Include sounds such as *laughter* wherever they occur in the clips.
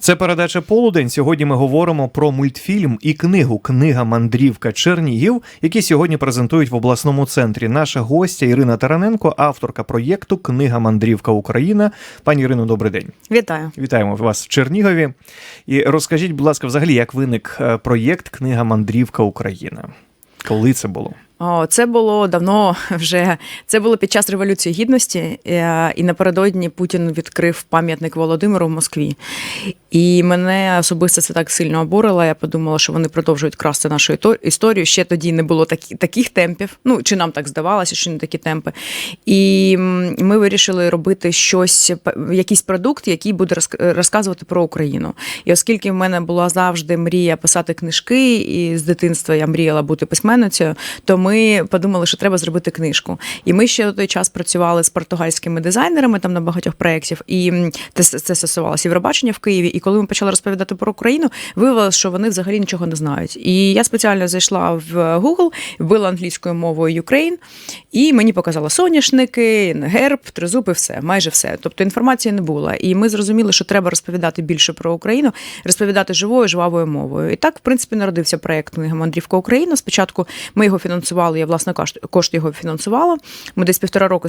Це передача Полудень. Сьогодні ми говоримо про мультфільм і книгу Книга Мандрівка Чернігів, які сьогодні презентують в обласному центрі. Наша гостя Ірина Тараненко, авторка проєкту Книга Мандрівка Україна. Пані Ірино, добрий день. Вітаю. Вітаємо вас в Чернігові. І розкажіть, будь ласка, взагалі, як виник е, проєкт Книга Мандрівка Україна? Коли це було? Це було давно вже. Це було під час революції гідності, е, і напередодні Путін відкрив пам'ятник Володимиру в Москві. І мене особисто це так сильно обурило. Я подумала, що вони продовжують красти нашу історію. Ще тоді не було такі, таких темпів. Ну чи нам так здавалося, що не такі темпи. І ми вирішили робити щось, якийсь продукт, який буде розказувати про Україну. І оскільки в мене була завжди мрія писати книжки, і з дитинства я мріяла бути письменницею, то ми подумали, що треба зробити книжку. І ми ще в той час працювали з португальськими дизайнерами там на багатьох проєктів, і це, це стосувалося Євробачення в Києві. І коли ми почали розповідати про Україну, виявилося, що вони взагалі нічого не знають. І я спеціально зайшла в Google, вбила англійською мовою Ukraine, і мені показала соняшники, герб, тризуб все, майже все. Тобто інформації не було. І ми зрозуміли, що треба розповідати більше про Україну, розповідати живою, жвавою мовою. І так, в принципі, народився проект «Книга Мандрівка Україна. Спочатку ми його фінансували, я власне кошт, кошт його фінансувала. Ми десь півтора року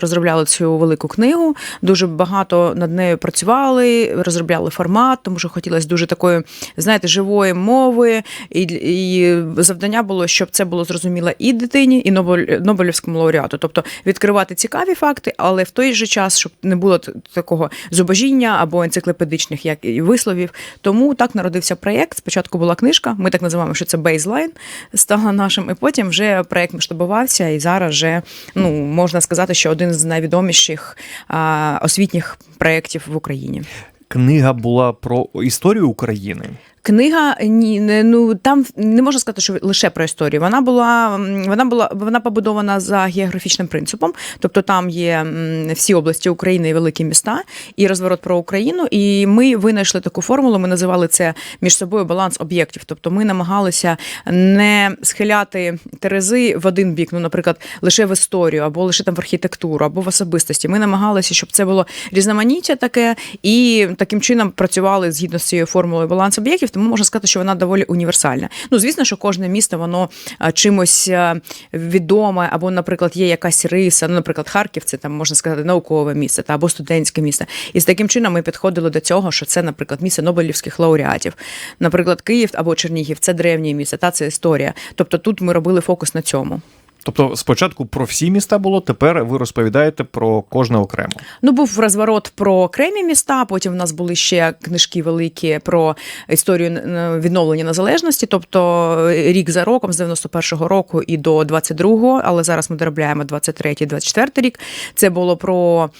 розробляли цю велику книгу. Дуже багато над нею працювали, розробляли формат, тому що хотілося дуже такої, знаєте, живої мови. І, і завдання було, щоб це було зрозуміло і дитині, і Нобелівському лауреату. Тобто відкривати цікаві факти, але в той же час, щоб не було такого зубожіння або енциклопедичних як і висловів. Тому так народився проєкт. Спочатку була книжка, ми так називаємо, що це бейзлайн стала нашим, і потім вже проєкт масштабувався, і зараз вже ну можна сказати, що один з найвідоміших а, освітніх проєктів в Україні. Книга була про історію України. Книга ні, не ну там не можна сказати, що лише про історію. Вона була вона була вона побудована за географічним принципом, тобто там є всі області України і великі міста, і розворот про Україну. І ми винайшли таку формулу. Ми називали це між собою баланс об'єктів. Тобто ми намагалися не схиляти терези в один бік, ну, наприклад, лише в історію, або лише там в архітектуру, або в особистості. Ми намагалися, щоб це було різноманіття таке, і таким чином працювали згідно з цією формулою баланс об'єктів. Тому можна сказати, що вона доволі універсальна. Ну, звісно, що кожне місто воно чимось відоме, або, наприклад, є якась риса. Ну, наприклад, Харків, це там можна сказати наукове місце та або студентське місце. І з таким чином ми підходили до цього, що це, наприклад, місце Нобелівських лауреатів. Наприклад, Київ або Чернігів це древнє місце, та це історія. Тобто тут ми робили фокус на цьому. Тобто, спочатку про всі міста було, тепер ви розповідаєте про кожне окремо. Ну, був розворот про окремі міста. Потім в нас були ще книжки великі про історію е, відновлення незалежності, тобто рік за роком, з 91-го року і до 22-го, але зараз ми доробляємо 23-й, 24-й рік. Це було про.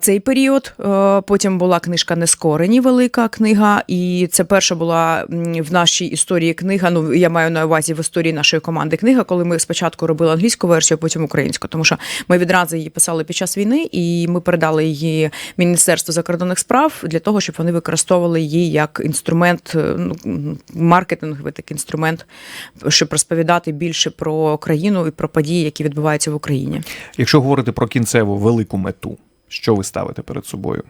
Цей період Е, потім була книжка Нескорені, велика книга, і це перша була в нашій історії книга. Ну я маю на увазі в історії нашої команди книга, коли ми спочатку робили англійську версію, а потім українську, тому що ми відразу її писали під час війни, і ми передали її Міністерству закордонних справ для того, щоб вони використовували її як інструмент, е, ну маркетинговий такий інструмент, щоб розповідати більше про країну і про події, які відбуваються в Україні. Якщо говорити про кінцеву велику мету, що ви ставите перед собою?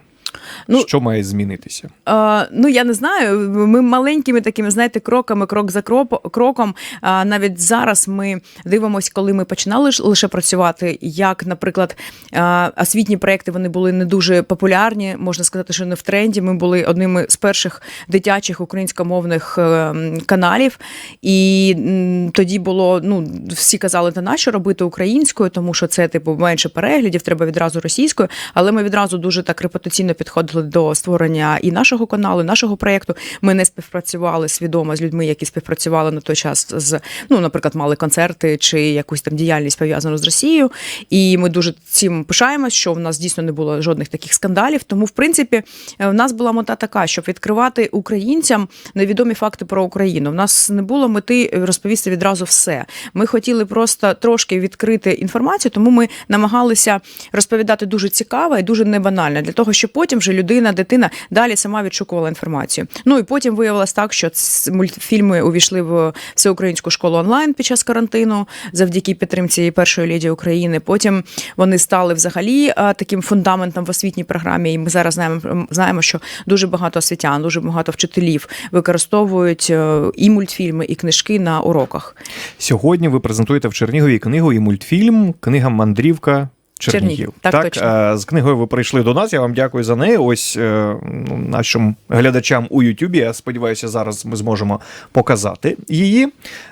Ну, що має змінитися? Е, ну я не знаю. Ми маленькими такими, знаєте, кроками, крок за кроп- кроком. А навіть зараз ми дивимося, коли ми починали лише працювати. Як, наприклад, е, освітні проекти вони були не дуже популярні, можна сказати, що не в тренді. Ми були одними з перших дитячих українськомовних е, каналів. І м, тоді було ну всі казали, та нащо робити українською, тому що це типу менше переглядів, треба відразу російською. Але ми відразу дуже так репутаційно підходили до створення і нашого каналу, і нашого проєкту. Ми не співпрацювали свідомо з людьми, які співпрацювали на той час з ну, наприклад, мали концерти чи якусь там діяльність пов'язану з Росією. І ми дуже цим пишаємось, що в нас дійсно не було жодних таких скандалів. Тому, в принципі, е, в нас була мета така, щоб відкривати українцям невідомі факти про Україну. В нас не було мети розповісти відразу все. Ми хотіли просто трошки відкрити інформацію, тому ми намагалися розповідати дуже цікаво і дуже небанально, для того, щоб потім потім вже людина, дитина далі сама відшукувала інформацію. Ну і потім виявилось так, що мультфільми увійшли в всеукраїнську школу онлайн під час карантину завдяки підтримці першої леді України. Потім вони стали взагалі таким фундаментом в освітній програмі. І ми зараз знаємо, знаємо, що дуже багато освітян, дуже багато вчителів використовують е, і мультфільми, і книжки на уроках. Сьогодні ви презентуєте в Чернігові книгу і мультфільм Книга Мандрівка. Чернігів. Чернігів. Так, точно. е, з книгою ви прийшли до нас. Я вам дякую за неї. Ось е, ну, нашим глядачам у Ютубі. Я сподіваюся, зараз ми зможемо показати її. Е,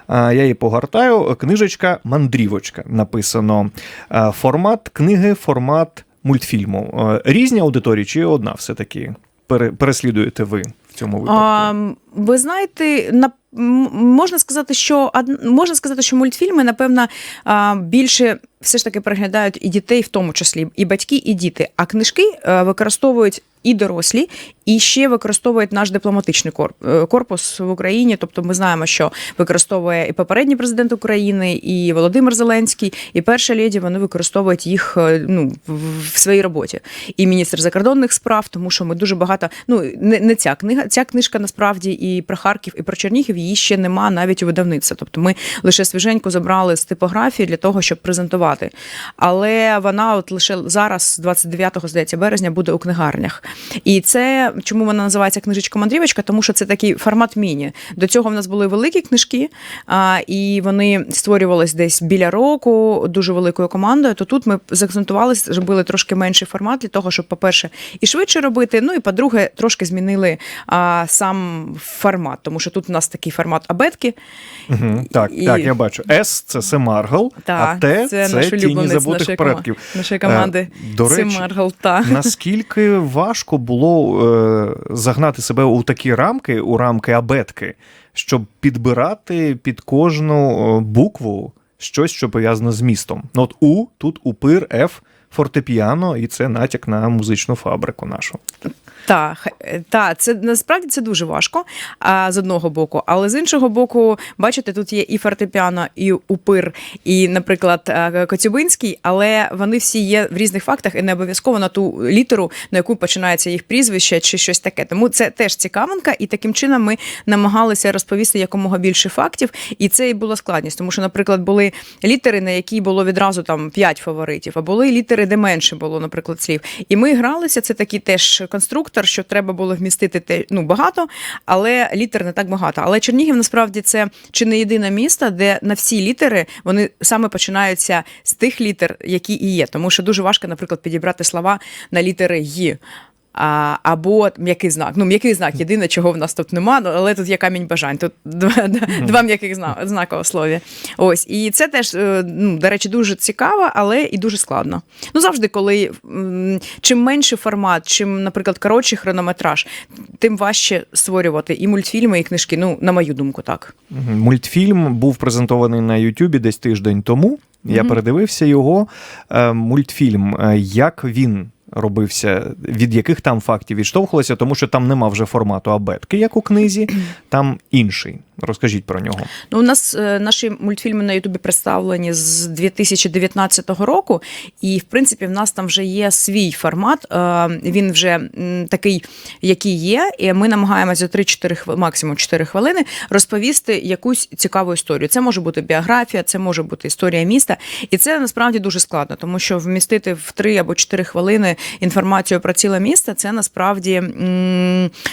Я її погортаю. Книжечка Мандрівочка. Написано формат книги, формат мультфільму. Різні аудиторії чи одна все-таки переслідуєте ви в цьому випадку? А, ви знаєте, на можна сказати, що можна сказати, що мультфільми, напевно, більше все ж таки переглядають і дітей, в тому числі, і батьки, і діти. А книжки е, використовують і дорослі, і ще використовують наш дипломатичний е, корпус в Україні. Тобто, ми знаємо, що використовує і попередній президент України, і Володимир Зеленський, і перша леді. Вони використовують їх е, ну в своїй роботі. І міністр закордонних справ, тому що ми дуже багато. Ну не, не ця книга, ця книжка насправді і про Харків, і про Чернігів її ще нема навіть у видавництва. Тобто, ми лише свіженько забрали з типографії для того, щоб презентувати. Але вона, от лише зараз, 29-го, здається, березня, буде у книгарнях. І це чому вона називається книжечка мандрівочка, тому що це такий формат міні. До цього в нас були великі книжки, а, і вони створювались десь біля року дуже великою командою. То тут ми заакцентувалися, зробили трошки менший формат для того, щоб, по-перше, і швидше робити. Ну і по-друге, трошки змінили а, сам формат, тому що тут у нас такий формат абетки. Угу. Так, і- так, я бачу. С це Семаргл, а Т це, це, наш тіні забутих предків. нашої команди. Е, До речі, Семаргл, та. *laughs* наскільки важко було е, загнати себе у такі рамки, у рамки абетки, щоб підбирати під кожну е, букву щось, що пов'язано з містом. Ну, от У, тут упир, Ф, фортепіано, і це натяк на музичну фабрику нашу. Та, е, та, це насправді це дуже важко а, з одного боку, але з іншого боку, бачите, тут є і фортепіано, і упир, і, наприклад, Коцюбинський, але вони всі є в різних фактах і не обов'язково на ту літеру, на яку починається їх прізвище чи щось таке. Тому це теж цікавинка, і таким чином ми намагалися розповісти якомога більше фактів, і це і була складність, тому що, наприклад, були літери, на які було відразу там п'ять фаворитів, а були літери, де менше було, наприклад, слів. І ми гралися. Це такий теж конструктор, що треба було вмістити те ну багато, але літер не так багато. Але Чернігів насправді це чи не єдине місто, де на всі літери вони саме починаються з тих літер, які і є. Тому що дуже важко, наприклад, підібрати слова на літери «ї». А, або м'який знак. Ну, м'який знак єдине, чого в нас тут нема, ну, але тут є камінь бажань. Тут два, *laughs* два м'яких зна- знака у слові. Ось. І це теж, е, ну, до речі, дуже цікаво, але і дуже складно. Ну, завжди, коли чим менший формат, чим, наприклад, коротший хронометраж, тим важче створювати і мультфільми, і книжки. Ну, на мою думку, так. Мультфільм був презентований на Ютубі десь тиждень тому. Я Мгм. передивився його. Е, Мультфільм, е, як він робився, від яких там фактів відштовхувалося, тому що там нема вже формату абетки, як у книзі, *clears throat* там інший. Розкажіть про нього. Ну, у нас е, наші мультфільми на Ютубі представлені з 2019 року, і в принципі в нас там вже є свій формат. Е, Він вже м, такий, який є. І ми намагаємося за 3-4 хвили- максимум 4 хвилини розповісти якусь цікаву історію. Це може бути біографія, це може бути історія міста, і це насправді дуже складно, тому що вмістити в 3 або 4 хвилини інформацію про ціле місто це насправді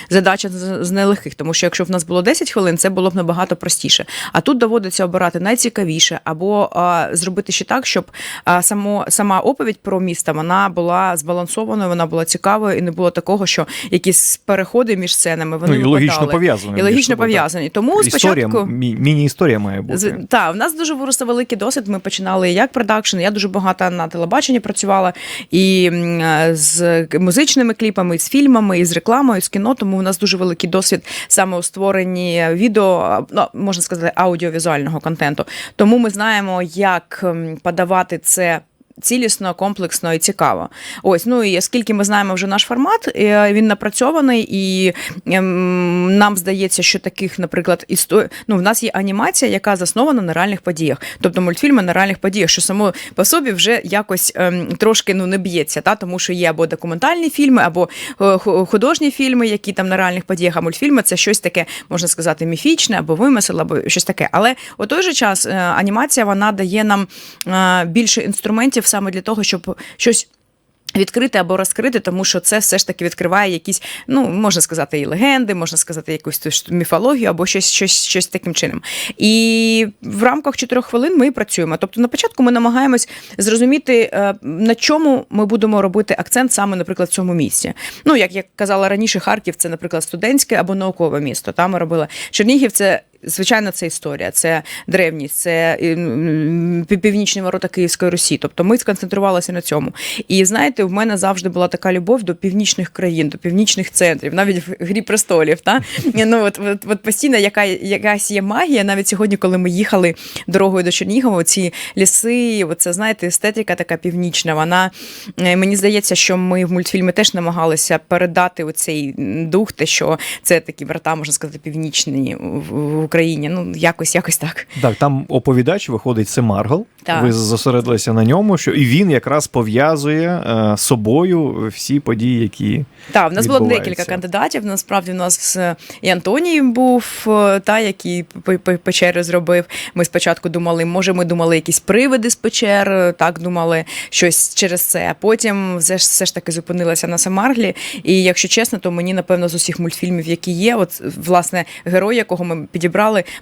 задача з нелегких, тому що якщо в нас було 10 хвилин, це було б набагато простіше. А тут доводиться обирати найцікавіше, або а, зробити ще так, щоб а, само сама оповідь про місто вона була збалансованою, вона була цікавою, і не було такого, що якісь переходи між сценами вони ну, і логічно пов'язані. І логічно пов'язані. Тому Історія, спочатку. мі- міні-історія має бути. З, та, в нас дуже виросте великий досвід. Ми починали як продакшн. Я дуже багато на телебаченні працювала і з музичними кліпами, з фільмами, і з рекламою, з кіно. Тому у нас дуже великий досвід саме у створенні відео, ну, можна сказати, аудіовізуального контенту. Тому ми знаємо, як подавати це цілісно, комплексно і цікаво. Ось, ну і оскільки ми знаємо вже наш формат, е, він напрацьований, і ем, нам здається, що таких, наприклад, історій, ну, в нас є анімація, яка заснована на реальних подіях, тобто мультфільми на реальних подіях, що само по собі вже якось ем, трошки ну не б'ється, та тому що є або документальні фільми, або е, художні фільми, які там на реальних подіях, а мультфільми це щось таке, можна сказати, міфічне або вимисел, або щось таке. Але у той же час е, анімація вона дає нам більше інструментів саме для того, щоб щось. Відкрити або розкрити, тому що це все ж таки відкриває якісь, ну можна сказати, і легенди, можна сказати, якусь ту міфологію або щось, щось, щось таким чином. І в рамках чотирьох хвилин ми працюємо. Тобто, на початку ми намагаємось зрозуміти, е, на чому ми будемо робити акцент саме, наприклад, в цьому місці. Ну, як я казала раніше, Харків це, наприклад, студентське або наукове місто. Там ми робили Чернігів, це. Звичайно, це історія, це древність, це північні ворота Київської Русі. Тобто ми сконцентрувалися на цьому. І знаєте, в мене завжди була така любов до північних країн, до північних центрів, навіть в грі престолів. Та? Ну, от, от, от постійно яка, якась є магія. Навіть сьогодні, коли ми їхали дорогою до Чернігова, ці ліси, оце, знаєте, естетика така північна. Вона е, мені здається, що ми в мультфільмі теж намагалися передати оцей дух, те, що це такі брата, можна сказати, північні Україні. Ну, якось, якось так. Так, там оповідач виходить це Маргал. Так. Ви зосередилися на ньому, що і він якраз пов'язує е, з собою всі події, які Так, в нас було декілька кандидатів. Насправді в нас е, і Антоній був, е, та який печери зробив. Ми спочатку думали, може, ми думали якісь привиди з печер, е, так думали щось через це. А Потім все ж, все ж таки зупинилася на Самарглі. І якщо чесно, то мені напевно з усіх мультфільмів, які є, от власне герой, якого ми підібрали,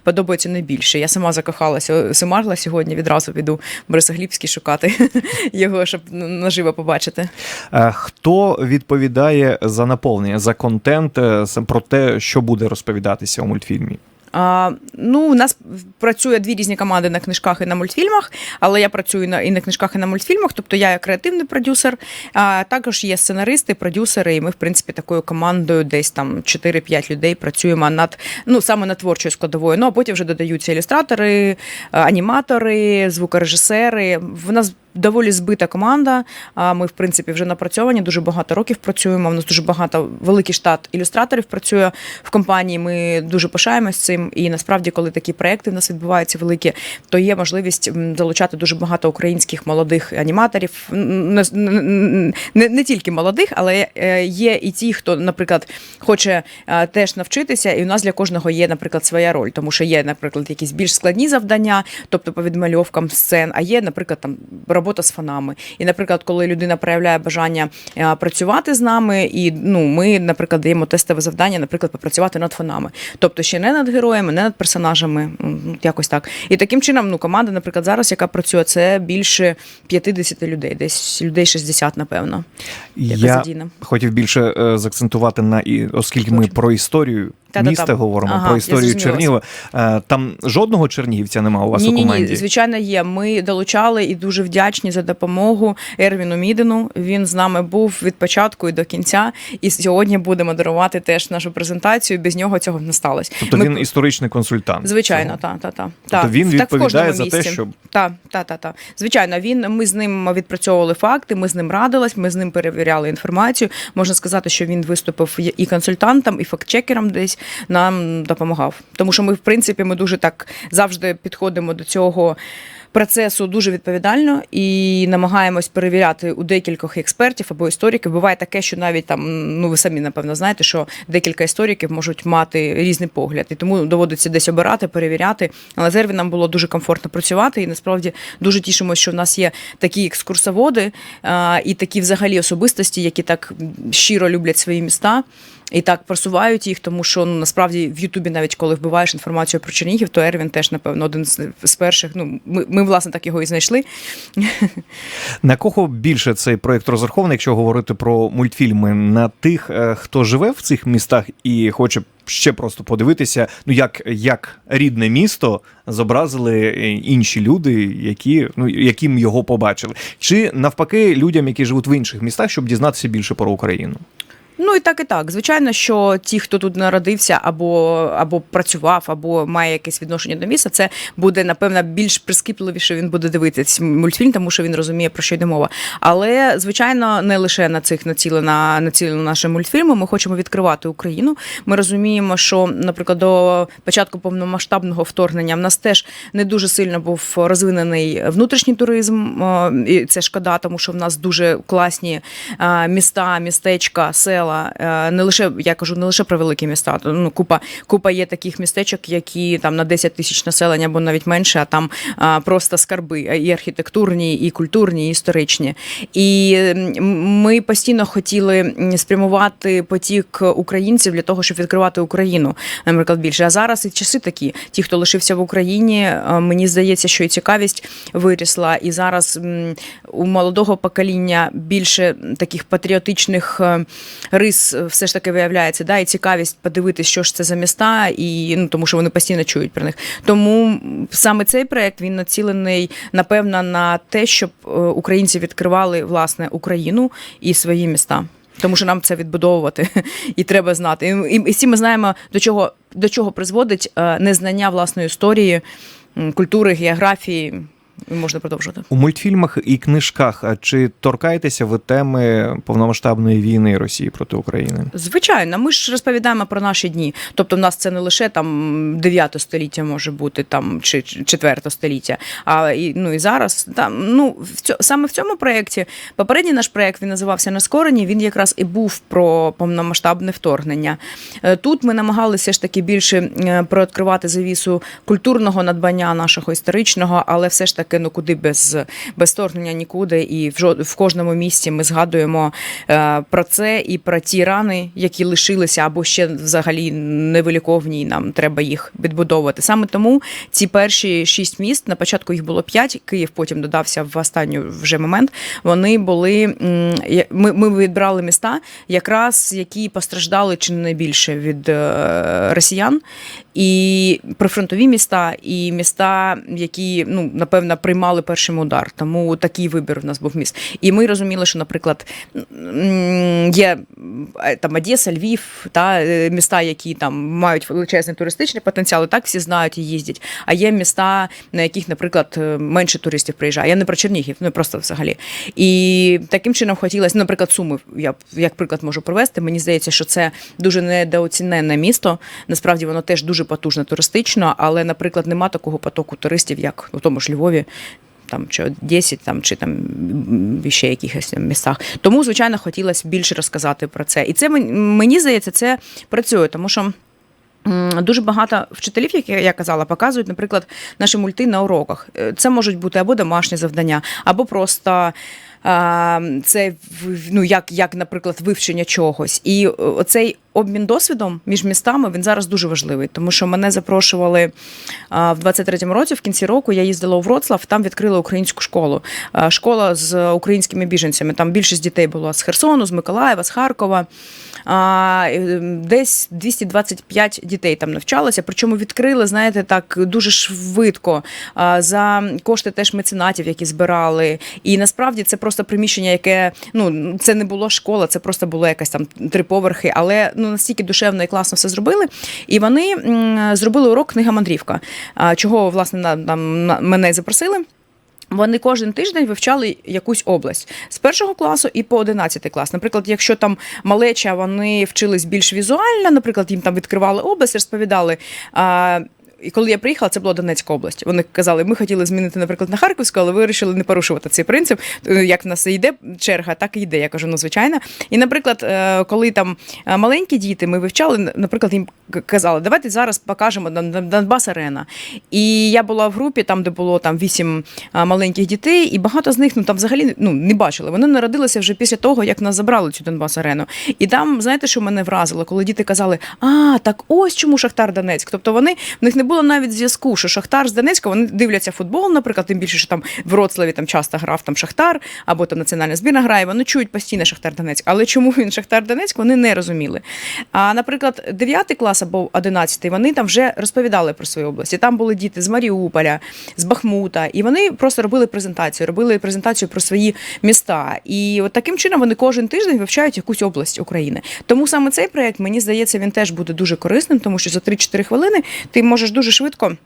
подобається найбільше. Я сама закохалася Симарла сьогодні. Відразу піду в Борисоглібський шукати *laughs* його, щоб наживо побачити. Е, Хто відповідає за наповнення, за контент, е, про те, що буде розповідатися у мультфільмі? А, ну, у нас працює дві різні команди на книжках і на мультфільмах, але я працюю на і на книжках, і на мультфільмах. Тобто я креативний продюсер. А також є сценаристи, продюсери, і ми, в принципі, такою командою, десь там 4-5 людей працюємо над ну саме над творчою складовою. Ну а потім вже додаються ілюстратори, аніматори, звукорежисери. В нас доволі збита команда. Ми, в принципі, вже напрацьовані, дуже багато років працюємо. У нас дуже багато великий штат ілюстраторів працює в компанії. Ми дуже пишаємось цим. І насправді, коли такі проекти в нас відбуваються великі, то є можливість залучати дуже багато українських молодих аніматорів. Не, не, не тільки молодих, але е, є і ті, хто, наприклад, хоче е, теж навчитися, і у нас для кожного є, наприклад, своя роль, тому що є, наприклад, якісь більш складні завдання, тобто по відмальовкам сцен, а є, наприклад, там робота з фонами. І, наприклад, коли людина проявляє бажання е, працювати з нами, і ну, ми, наприклад, даємо тестове завдання, наприклад, попрацювати над фонами. Тобто ще не над героями, не над персонажами, якось так. І таким чином, ну, команда, наприклад, зараз, яка працює, це більше 50 людей, десь людей 60, напевно. Я задійна. хотів більше е, заакцентувати на і оскільки ми про історію Та-та-та. міста говоримо, Ага, про історію. Чернігова. Е, Там жодного чернігівця немає у вас ні, у команді. ні, звичайно, є. Ми долучали і дуже вдячні за допомогу Ервіну Мідину. Він з нами був від початку і до кінця. І сьогодні будемо дарувати теж нашу презентацію. Без нього цього не сталося. Тобто Ми- він історичний консультант. Звичайно, так, так, так. Тобто він Так, відповідає за те, місці. щоб Так, так, так, так. Звичайно, він ми з ним відпрацьовували факти, ми з ним радились, ми з ним перевіряли інформацію. Можна сказати, що він виступив і консультантом, і фактчекером десь нам допомагав. Тому що ми, в принципі, ми дуже так завжди підходимо до цього. Процесу дуже відповідально і намагаємось перевіряти у декількох експертів або істориків. Буває таке, що навіть там, ну ви самі напевно знаєте, що декілька істориків можуть мати різний погляд, і тому доводиться десь обирати, перевіряти. Але з Ервіном було дуже комфортно працювати, і насправді дуже тішимося, що в нас є такі екскурсоводи а, і такі взагалі особистості, які так щиро люблять свої міста. І так просувають їх, тому що ну насправді в Ютубі, навіть коли вбиваєш інформацію про Чернігів, то Ервін теж, напевно, один з, перших. Ну, ми, ми, власне, так його і знайшли. *laughs* На кого більше цей проект розрахований, якщо говорити про мультфільми? На тих, е, хто живе в цих містах і хоче ще просто подивитися, ну як, як рідне місто зобразили е, інші люди, які ну яким його побачили, чи навпаки людям, які живуть в інших містах, щоб дізнатися більше про Україну? Ну і так, і так. Звичайно, що ті, хто тут народився, або, або працював, або має якесь відношення до міста, це буде напевно більш прискіпливіше. Він буде дивитися мультфільм, тому що він розуміє про що йде мова. Але звичайно, не лише на цих націлена націлено наші мультфільми. Ми хочемо відкривати Україну. Ми розуміємо, що, наприклад, до початку повномасштабного вторгнення в нас теж не дуже сильно був розвинений внутрішній туризм. е, І це шкода, тому що в нас дуже класні е, міста, містечка, села. Е, Не лише я кажу, не лише про великі міста. Ну, купа, купа є таких містечок, які там на 10 тисяч населення або навіть менше, а там просто скарби і архітектурні, і культурні, і історичні. І ми постійно хотіли спрямувати потік українців для того, щоб відкривати Україну, наприклад, більше. А зараз і часи такі. Ті, хто лишився в Україні, е, мені здається, що і цікавість вирісла. І зараз у молодого покоління більше таких патріотичних е, рис е, все ж таки виявляється, да, і цікавість подивитись, що ж це за міста, і ну тому що вони постійно чують про них. Тому саме цей проект він націлений напевно на те, щоб е, українці відкривали власне Україну і свої міста. Тому що нам це відбудовувати *laughs* і треба знати. І, і, і всі ми знаємо, до чого, до чого призводить е, незнання власної історії, культури, географії. Можна продовжувати. У мультфільмах і книжках а чи торкаєтеся ви теми повномасштабної війни Росії проти України? Звичайно, ми ж розповідаємо про наші дні. Тобто, в нас це не лише там 9 століття може бути там чи 4 століття, а і ну і зараз там ну в цьо, саме в цьому проєкті. Попередній наш проєкт він називався Нескорені. Він якраз і був про повномасштабне вторгнення. Е, Тут ми намагалися ж таки більше е, прооткривати завісу культурного надбання нашого історичного, але все ж таки ну куди без, без вторгнення нікуди. І в, в кожному місці ми згадуємо е, про це і про ті рани, які лишилися або ще взагалі невиліковні. і Нам треба їх відбудовувати. Саме тому ці перші шість міст на початку їх було п'ять. Київ потім додався в останній вже момент. Вони були ми, ми відбрали міста, якраз які постраждали чи не найбільше від е, росіян, і прифронтові міста, і міста, які ну напевно приймали першим удар. Тому такий вибір в нас був міст. І ми розуміли, що, наприклад, є е, там Одеса, Львів, та е, міста, які там мають величезний туристичний потенціал, і так всі знають і їздять. А є міста, на яких, наприклад, е, менше туристів приїжджає. Я не про Чернігів, ну просто взагалі. І таким чином хотілося, наприклад, Суми, я як приклад можу привести. Мені здається, що це дуже недооціненне місто. Насправді воно теж дуже потужне туристично, але, наприклад, нема такого потоку туристів, як у тому ж Львові. Там чи 10, там чи там ще якихось містах. Тому, звичайно, хотілося більше розказати про це. І це мені здається, це працює, тому що. Дуже багато вчителів, як я- казала, показують, наприклад, наші мульти на уроках. Е, Це можуть бути або домашні завдання, або просто це ну, як, як, наприклад, вивчення чогось. І оцей обмін досвідом між містами він зараз дуже важливий, тому що мене запрошували в 23-му році, в кінці року я їздила у Вроцлав, там відкрили українську школу. Школа з українськими біженцями. Там більшість дітей було з Херсону, з Миколаєва, з Харкова. Е, Десь 225 дітей там навчалося. Причому відкрили, знаєте, так дуже швидко за кошти теж меценатів, які збирали. І насправді це просто приміщення, яке ну це не було школа, це просто було якась там три поверхи, але ну настільки душевно і класно все зробили. І вони зробили урок книга мандрівка. Чого власне на, нам- на мене запросили. Вони кожен тиждень вивчали якусь область з першого класу і по 11 клас. Наприклад, якщо там малеча вони вчились більш візуально, наприклад, їм там відкривали область, розповідали. І коли я приїхала, це була Донецька область. Вони казали, ми хотіли змінити, наприклад, на Харківську, але вирішили не порушувати цей принцип. Е, Як в нас йде черга, так і йде. Я кажу, ну звичайно. І, наприклад, е, коли там е, маленькі діти, ми вивчали, наприклад, їм казали, давайте зараз покажемо Дон- Дон- Донбас Арена. І я була в групі, там, де було там вісім маленьких дітей, і багато з них ну там взагалі ну не бачили. Вони народилися вже після того, як нас забрали цю Донбас Арену. І там, знаєте, що мене вразило, коли діти казали, а так ось чому Шахтар Донецьк. Тобто вони в них не було було навіть зв'язку, що Шахтар з Донецька вони дивляться футбол, наприклад, тим більше, що там в Вроцлаві там часто грав там Шахтар, або там національна збірна грає. Вони чують постійно Шахтар Донецьк. Але чому він Шахтар Донецьк, вони не розуміли. А наприклад, 9 клас або 11, вони там вже розповідали про свої області. Там були діти з Маріуполя, з Бахмута, і вони просто робили презентацію, робили презентацію про свої міста. І от таким чином вони кожен тиждень вивчають якусь область України. Тому саме цей проект, мені здається, він теж буде дуже корисним, тому що за 3-4 хвилини ти можеш дуже швидко.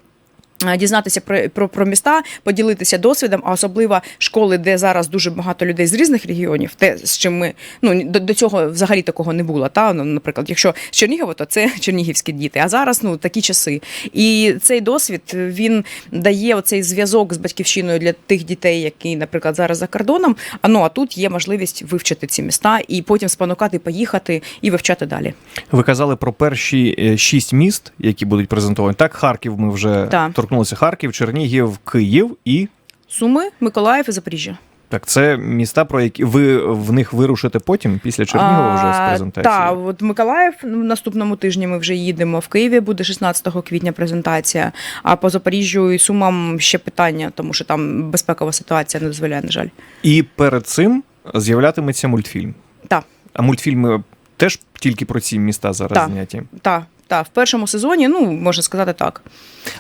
Е, Дізнатися про, про, про міста, поділитися досвідом, а особливо школи, де зараз дуже багато людей з різних регіонів, те, з чим ми ну до, до цього взагалі такого не було. Та ну, наприклад, якщо з Чернігова, то це *laughs* чернігівські діти. А зараз ну такі часи. І цей досвід він дає оцей зв'язок з батьківщиною для тих дітей, які, наприклад, зараз за кордоном. А ну а тут є можливість вивчити ці міста і потім спонукати, поїхати і вивчати далі. Ви казали про перші е, шість міст, які будуть презентовані. Так, Харків ми вже Так. Торкнулися. Харків, Чернігів, Київ і. Суми, Миколаїв і Запоріжжя. Так, це міста, про які ви в них вирушите потім, після Чернігова вже з презентацією. Так, от Миколаїв ну, в наступному тижні ми вже їдемо. В Києві буде 16 квітня презентація. А по Запоріжжю і Сумам ще питання, тому що там безпекова ситуація не дозволяє, на жаль. І перед цим з'являтиметься мультфільм. Так. А мультфільми теж тільки про ці міста зараз зняті. Так, так, в першому сезоні, ну можна сказати так.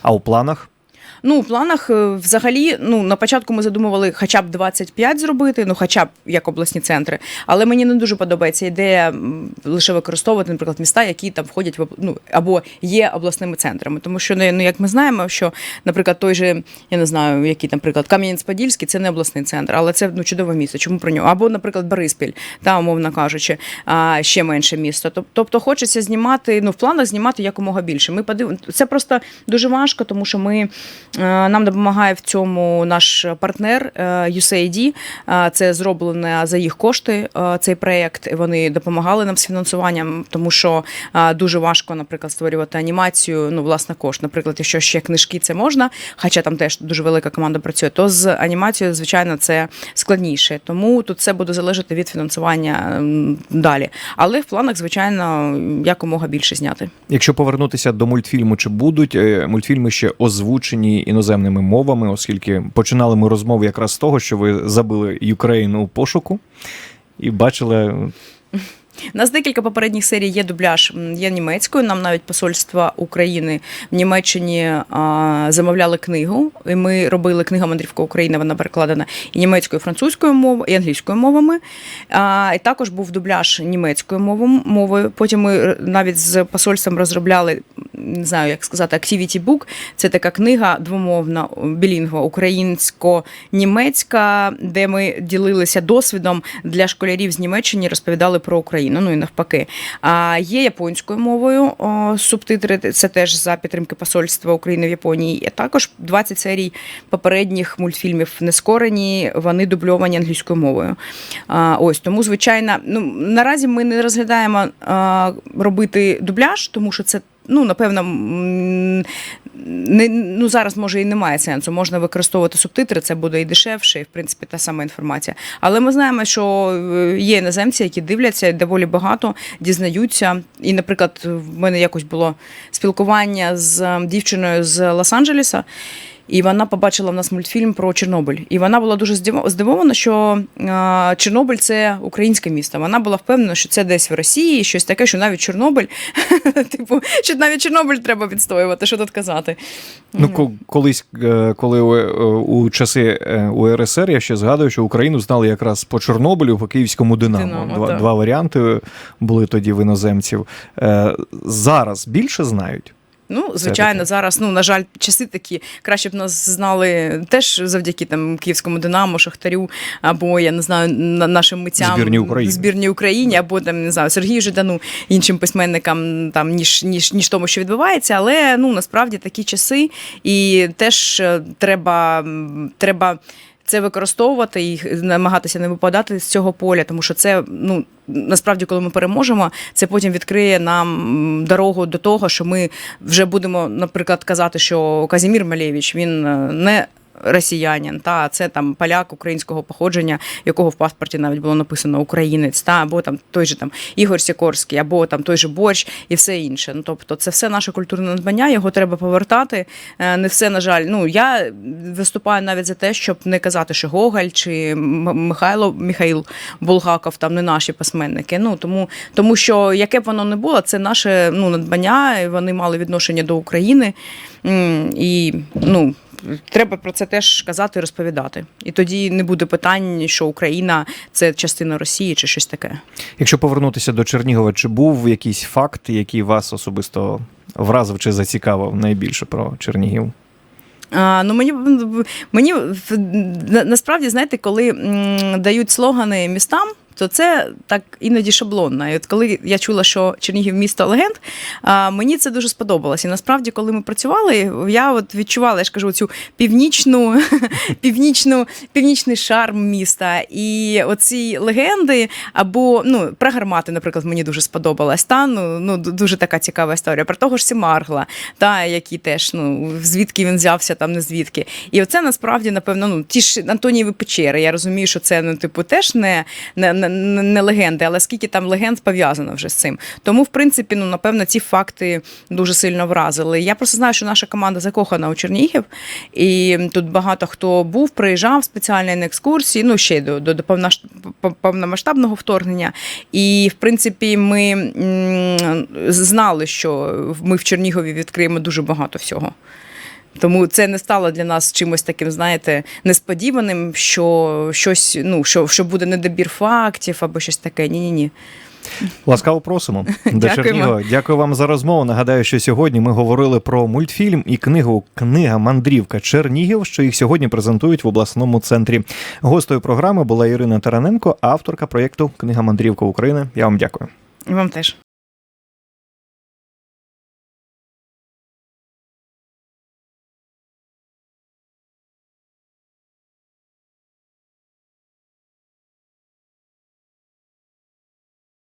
А у планах Ну, в планах е, взагалі, ну на початку ми задумували хоча б 25 зробити, ну хоча б як обласні центри. Але мені не дуже подобається ідея лише використовувати, наприклад, міста, які там входять в ну, або є обласними центрами. Тому що ну, як ми знаємо, що, наприклад, той же, я не знаю, який там приклад, Кам'янець-Подільський це не обласний центр, але це ну чудове місце. Чому про нього? Або, наприклад, Бориспіль, та умовно кажучи, ще менше місто. Тоб- Тобто хочеться знімати, ну в планах знімати якомога більше. Ми подив... Це просто дуже важко, тому що ми нам допомагає в цьому наш партнер е, USAID. Е, Це зроблено за їх кошти. е, Цей проєкт. Вони допомагали нам з фінансуванням, тому що е, дуже важко, наприклад, створювати анімацію. Ну, власне, кошт. Наприклад, якщо ще книжки, це можна, хоча там теж дуже велика команда працює, то з анімацією, звичайно, це складніше. Тому тут все буде залежати від фінансування далі. Але в планах, звичайно, якомога більше зняти. Якщо повернутися до мультфільму, чи будуть е, мультфільми ще озвучені іноземними мовами, оскільки починали ми розмову якраз з того, що ви забили Україну у пошуку і бачили У нас декілька попередніх серій є дубляж, є німецькою. Нам навіть посольство України в Німеччині а, замовляли книгу. І ми робили книга Мандрівка України. Вона перекладена і німецькою, і французькою мовою, і англійською мовами. А, і також був дубляж німецькою мовою. Потім ми навіть з посольством розробляли не знаю, як сказати, Activity Book. Це така книга двомовна білінгва українсько-німецька, де ми ділилися досвідом для школярів з Німеччини, розповідали про Україну. Ну і навпаки. А є японською мовою о, субтитри. Це теж за підтримки посольства України в Японії. А також 20 серій попередніх мультфільмів нескорені. Вони дубльовані англійською мовою. А, ось тому, звичайно, ну наразі ми не розглядаємо а, робити дубляж, тому що це. Ну, напевно, не, ну, зараз може і немає сенсу. Можна використовувати субтитри, це буде і дешевше, і в принципі та сама інформація. Але ми знаємо, що е, є іноземці, які дивляться доволі багато, дізнаються. І, наприклад, в мене якось було спілкування з е, дівчиною з Лос-Анджелеса. І вона побачила в нас мультфільм про Чорнобиль. І вона була дуже здиво- здивована, що Чорнобиль це українське місто. Вона була впевнена, що це десь в Росії, щось таке, що навіть Чорнобиль, *laughs* типу, що навіть Чорнобиль треба відстоювати. Що тут казати? Ну, ко- колись, е, коли у, часи е, УРСР, я ще згадую, що Україну знали якраз по Чорнобилю, по київському Динамо. Два варіанти були тоді в іноземців. Е, Зараз більше знають. Ну, звичайно, зараз, ну, на жаль, часи такі. Краще б нас знали теж завдяки там Київському Динамо, Шахтарю, або я не знаю, на- нашим митцям Збірній України. збірній Україні, або там не знаю, Сергію Жидану, іншим письменникам, там ніж ніж ніж тому, що відбувається. Але ну насправді такі часи, і теж е, треба, треба. Це використовувати і намагатися не випадати з цього поля, тому що це ну насправді, коли ми переможемо, це потім відкриє нам дорогу до того, що ми вже будемо, наприклад, казати, що Казімір Малєвич він е, не росіянин, та це там поляк українського походження, якого в паспорті навіть було написано українець, та або там той же там Ігор Сікорський, або там той же борщ і все інше. Ну тобто, це все наше культурне надбання, його треба повертати. Е, Не все, на жаль. Ну я виступаю навіть за те, щоб не казати, що Гоголь чи Михайло Михаїл Булгаков там не наші письменники. Ну тому, тому що яке б воно не було, це наше ну надбання. Вони мали відношення до України. І ну. Треба про це теж казати і розповідати. І тоді не буде питань, що Україна це частина Росії чи щось таке. Якщо повернутися до Чернігова, чи був якийсь факт, який вас особисто вразив чи зацікавив найбільше про Чернігів? А, ну мені мені насправді знаєте, коли м, дають слогани містам. То це так іноді шаблонно. І от коли я чула, що Чернігів місто легенд, мені це дуже сподобалось. І насправді, коли ми працювали, я от відчувала, я ж кажу, цю північну, *laughs* північну, північний шарм міста. І оці легенди, або ну, про гармати, наприклад, мені дуже сподобалась. Та ну, ну дуже така цікава історія. Про того ж Сімаргла, та які теж ну звідки він взявся, там не звідки. І оце насправді, напевно, ну ті ж Антонієві печери. Я розумію, що це ну, типу, теж не, не, не, легенди, але скільки там легенд пов'язано вже з цим. Тому, в принципі, ну напевно, ці факти дуже сильно вразили. Я просто знаю, що наша команда закохана у Чернігів, і тут багато хто був, приїжджав спеціально на екскурсії, ну ще до, до, до повномасштабного вторгнення. І в принципі, ми знали, що ми в Чернігові відкриємо дуже багато всього. Тому це не стало для нас чимось таким, знаєте, несподіваним, що щось, ну що, що буде недобір фактів або щось таке. Ні, ні, ні. Ласкаво просимо до Чернігова. Дякую вам за розмову. Нагадаю, що сьогодні ми говорили про мультфільм і книгу Книга Мандрівка Чернігів, що їх сьогодні презентують в обласному центрі. Гостею програми була Ірина Тараненко, авторка проєкту Книга Мандрівка України. Я вам дякую. І вам теж.